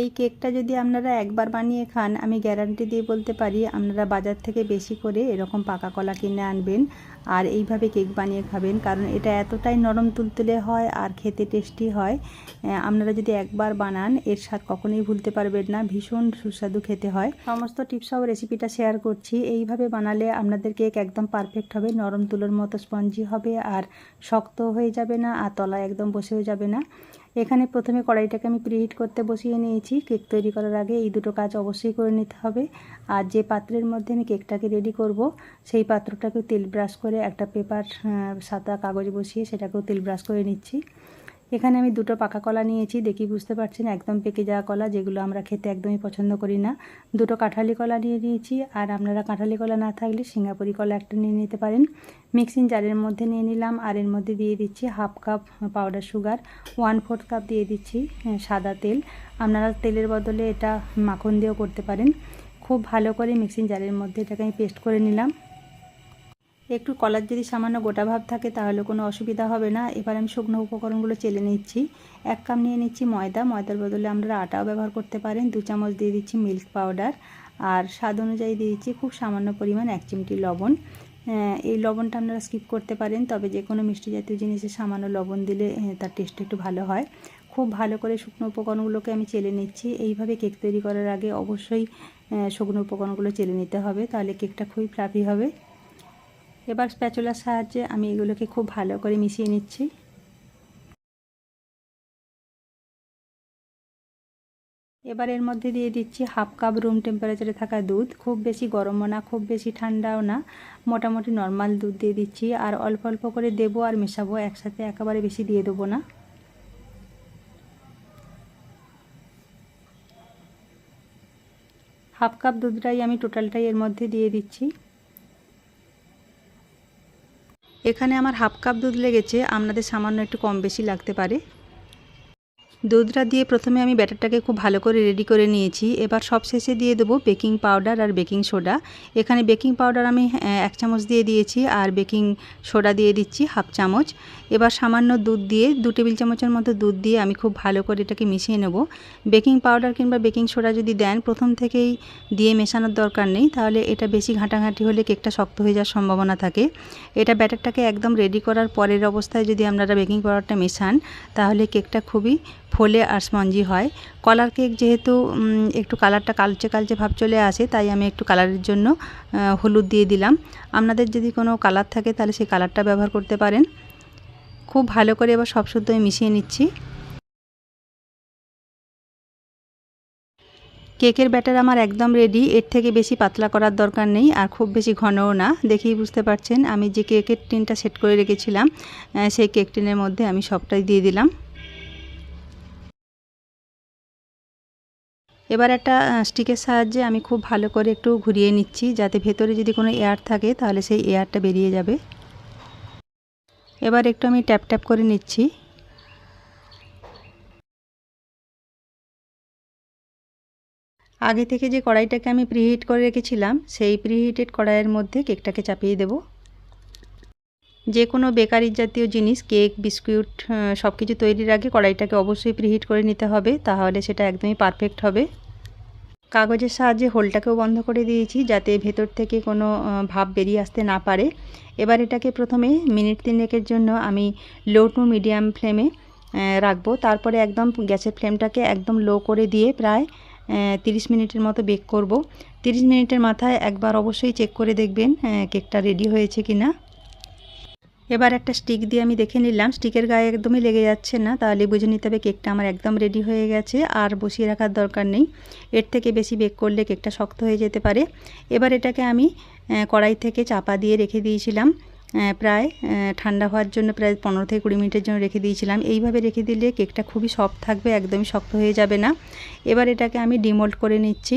এই কেকটা যদি আপনারা একবার বানিয়ে খান, আমি গ্যারান্টি দিয়ে বলতে পারি, আপনারা বাজার থেকে বেশি করে এরকম পাকা কলা কিনে আনবেন আর এইভাবে কেক বানিয়ে খাবেন। কারণ এটা এতটাই নরম তুলতুলে হয় আর খেতে টেস্টি হয়। আপনারা যদি একবার বানান, এর স্বাদ কখনোই ভুলতে পারবেন না। ভীষণ সুস্বাদু খেতে হয়। সমস্ত টিপস সহ রেসিপিটা শেয়ার করছি। এইভাবে বানালে আপনাদের কেক একদম পারফেক্ট হবে, নরম তুলোর মতো স্পঞ্জি হবে আর শক্ত হয়ে যাবে না আর তলায় একদম বসেও যাবে না। এখানে প্রথমে কড়াইটাকে আমি প্রিহিট করতে বসিয়ে নিয়েছি। কেক তৈরি করার আগে এই দুটো কাজ অবশ্যই করে নিতে হবে। আর যে পাত্রের মধ্যে আমি কেকটাকে রেডি করব, সেই পাত্রটাকেও তেল ব্রাশ করে একটা পেপার সাদা কাগজ বসিয়ে সেটাকেও তেল ব্রাশ করে নিচ্ছি। এখানে আমি দুটো পাকা কলা নিয়েছি, দেখি বুঝতে পারছেন, একদম পেকে যাওয়া কলা, যেগুলো আমরা খেতে একদমই পছন্দ করি না। দুটো কাঁঠালি কলা নিয়ে নিয়েছি, আর আপনারা কাঁঠালি কলা না থাকলে সিঙ্গাপুরি কলা একটা নিয়ে নিতে পারেন। মিক্সিং জারের মধ্যে নিয়ে নিলাম, আর এর মধ্যে দিয়ে দিচ্ছি half cup powder sugar, one fourth cup দিয়ে দিচ্ছি সাদা তেল। আপনারা তেলের বদলে এটা মাখন দিয়েও করতে পারেন। খুব ভালো করে মিক্সিং জারের মধ্যে এটাকে আমি পেস্ট করে নিলাম। একটু কলার যদি সামান্য গোটা ভাব থাকে তাহলে কোনো অসুবিধা হবে না। এবার আমি শুকনো উপকরণগুলো চেলে নিচ্ছি। এক কাপ নিয়ে নিচ্ছি ময়দা। ময়দার বদলে আপনারা আটাও ব্যবহার করতে পারেন। দু চামচ দিয়ে দিচ্ছি মিল্ক পাউডার। আর স্বাদ অনুযায়ী দিয়ে দিচ্ছি খুব সামান্য পরিমাণ এক চিমটি লবণ। এই লবণটা আপনারা স্কিপ করতে পারেন, তবে যে কোনো মিষ্টি জাতীয় জিনিসে সামান্য লবণ দিলে তার টেস্ট একটু ভালো হয়। খুব ভালো করে শুকনো উপকরণগুলোকে আমি চেলে নিচ্ছি। এইভাবে কেক তৈরি করার আগে অবশ্যই শুকনো উপকরণগুলো চেলে নিতে হবে। তাহলে কেকটা খুবই ফ্লাফি হবে। এবার স্প্যাচুলার সাহায্যে আমি এগুলোকে খুব ভালো করে মিশিয়ে নিচ্ছি। এবার এর মধ্যে দিয়ে দিচ্ছি হাফ কাপ রুম টেম্পারেচারে থাকা দুধ। খুব বেশি গরমও না, খুব বেশি ঠান্ডাও না। মোটামুটি নর্মাল দুধ দিয়ে দিচ্ছি। আর অল্প অল্প করে দেবো আর মেশাবো, একসাথে একেবারে বেশি দিয়ে দেবো না। হাফ কাপ দুধটাই আমি টোটালটাই এর মধ্যে দিয়ে দিচ্ছি। এখানে আমার হাফ কাপ দুধ লেগেছে আপনাদের সামান্য একটু কম বেশি লাগতে পারে। দুধটা দিয়ে প্রথমে আমি ব্যাটারটাকে খুব ভালো করে রেডি করে নিয়েছি। এবার সব শেষে দিয়ে দেবো বেকিং পাউডার আর বেকিং সোডা। এখানে বেকিং পাউডার আমি এক চামচ দিয়ে দিয়েছি আর বেকিং সোডা দিয়ে দিচ্ছি হাফ চামচ। এবার সামান্য দুধ দিয়ে, দু টেবিল চামচের মতো দুধ দিয়ে আমি খুব ভালো করে এটাকে মিশিয়ে নেব। বেকিং পাউডার কিংবা বেকিং সোডা যদি দেন, প্রথম থেকেই দিয়ে মেশানোর দরকার নেই। তাহলে এটা বেশি ঘাঁটাঘাঁটি হলে কেকটা শক্ত হয়ে যাওয়ার সম্ভাবনা থাকে। এটা ব্যাটারটাকে একদম রেডি করার পরের অবস্থায় যদি আপনারা বেকিং পাউডারটা মেশান, তাহলে কেকটা খুবই ফোলে আর স্পঞ্জি হয়। কলার কেক যেহেতু একটু কালারটা কালচে কালচে ভাব চলে আসে, তাই আমি একটু কালারের জন্য হলুদ দিয়ে দিলাম। আপনাদের যদি কোনো কালার থাকে, তাহলে সেই কালারটা ব্যবহার করতে পারেন। খুব ভালো করে এবার সব শুদ্ধ মিশিয়ে নিচ্ছি। কেকের ব্যাটার আমার একদম রেডি এর থেকে বেশি পাতলা করার দরকার নেই, আর খুব বেশি ঘনও না, দেখেই বুঝতে পারছেন। আমি যে কেকের টিনটা সেট করে রেখেছিলাম সেই কেক টিনের মধ্যে আমি সবটাই দিয়ে দিলাম। এবার একটা স্টিকের সাহায্যে আমি খুব ভালো করে একটু ঘুরিয়ে নিচ্ছি, যাতে ভেতরে যদি কোনো এয়ার থাকে, তাহলে সেই এয়ারটা বেরিয়ে যাবে। এবার একটু আমি ট্যাপ ট্যাপ করে নিচ্ছি। আগে থেকে যে কড়াইটাকে আমি প্রিহিট করে রেখেছিলাম, সেই প্রিহিটেড কড়াইয়ের মধ্যে কেকটাকে চাপিয়ে দেব। যে কোনো বেকারির জাতীয় জিনিস, কেক, বিস্কুট সব কিছু তৈরির আগে কড়াইটাকে অবশ্যই প্রিহিট করে নিতে হবে, তাহলে সেটা একদমই পারফেক্ট হবে। কাগজের সাহায্যে হোলটাকেও বন্ধ করে দিয়েছি, যাতে ভেতর থেকে কোনো ভাব বেরিয়ে আসতে না পারে। এবার এটাকে প্রথমে মিনিট তিনেকের জন্য আমি লো টু মিডিয়াম ফ্লেমে রাখব। তারপরে একদম গ্যাসের ফ্লেমটাকে একদম লো করে দিয়ে প্রায় তিরিশ মিনিটের মতো বেক করব। তিরিশ মিনিটের মাথায় একবার অবশ্যই চেক করে দেখবেন কেকটা রেডি হয়েছে কি না এবার একটা স্টিক দিয়ে আমি দেখে নিলাম। স্টিকের গায়ে একদমই লেগে যাচ্ছে না, তাহলে বুঝে নিতে হবে কেকটা আমার একদম রেডি হয়ে গেছে, আর বসিয়ে রাখার দরকার নেই। এর থেকে বেশি বেক করলে কেকটা শক্ত হয়ে যেতে পারে। এবার এটাকে আমি কড়াই থেকে চাপা দিয়ে রেখে দিয়েছিলাম। প্রায় ঠান্ডা হওয়ার জন্য প্রায় পনেরো থেকে কুড়ি মিনিটের জন্য রেখে দিয়েছিলাম। এইভাবে রেখে দিলে কেকটা খুবই সফট থাকবে, একদমই শক্ত হয়ে যাবে না। এবার এটাকে আমি ডিমোল্ড করে নিচ্ছি।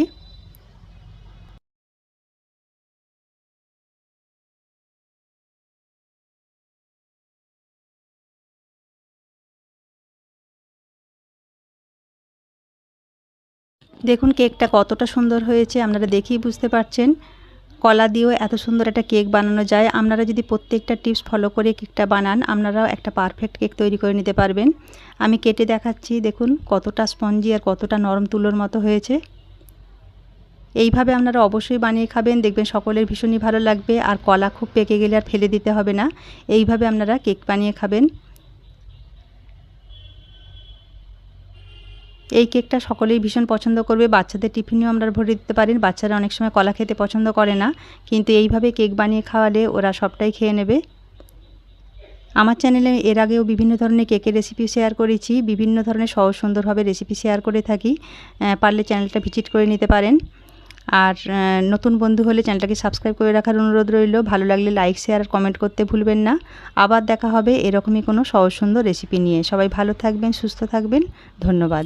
দেখুন কেকটা কতটা সুন্দর হয়েছে, আপনারা দেখেই বুঝতে পারছেন। কলা দিয়েও এত সুন্দর একটা কেক বানানো যায়। আপনারা যদি প্রত্যেকটা টিপস ফলো করে কেকটা বানান, আপনারাও একটা পারফেক্ট কেক তৈরি করে নিতে পারবেন। আমি কেটে দেখাচ্ছি, দেখুন কতটা স্পঞ্জি আর কতটা নরম তুলোর মতো হয়েছে। এইভাবে আপনারা অবশ্যই বানিয়ে খাবেন, দেখবেন সকলের ভীষণই ভালো লাগবে। আর কলা খুব পেকে গেলে আর ফেলে দিতে হবে না। এইভাবে আপনারা কেক বানিয়ে খাবেন। এই কেকটা সকলেই ভীষণ পছন্দ করবে। বাচ্চাদের টিফিনেও আমরা ভরে দিতে পারেন বাচ্চারা অনেক সময় কলা খেতে পছন্দ করে না। কিন্তু এইভাবে কেক বানিয়ে খাওয়ালে ওরা সবটাই খেয়ে নেবে। আমার চ্যানেলে এর আগেও বিভিন্ন ধরনের কেকের রেসিপি শেয়ার করেছি। বিভিন্ন ধরনের সহজ সুন্দরভাবে রেসিপি শেয়ার করে থাকি। পারলে চ্যানেলটা ভিজিট করে নিতে পারেন। আর নতুন বন্ধু হলে চ্যানেলটাকে সাবস্ক্রাইব করে রাখার অনুরোধ রইল। ভালো লাগলে লাইক, শেয়ার আর কমেন্ট করতে ভুলবেন না। আবার দেখা হবে এরকমই কোনো সহজ সুন্দর রেসিপি নিয়ে। সবাই ভালো থাকবেন, সুস্থ থাকবেন। ধন্যবাদ।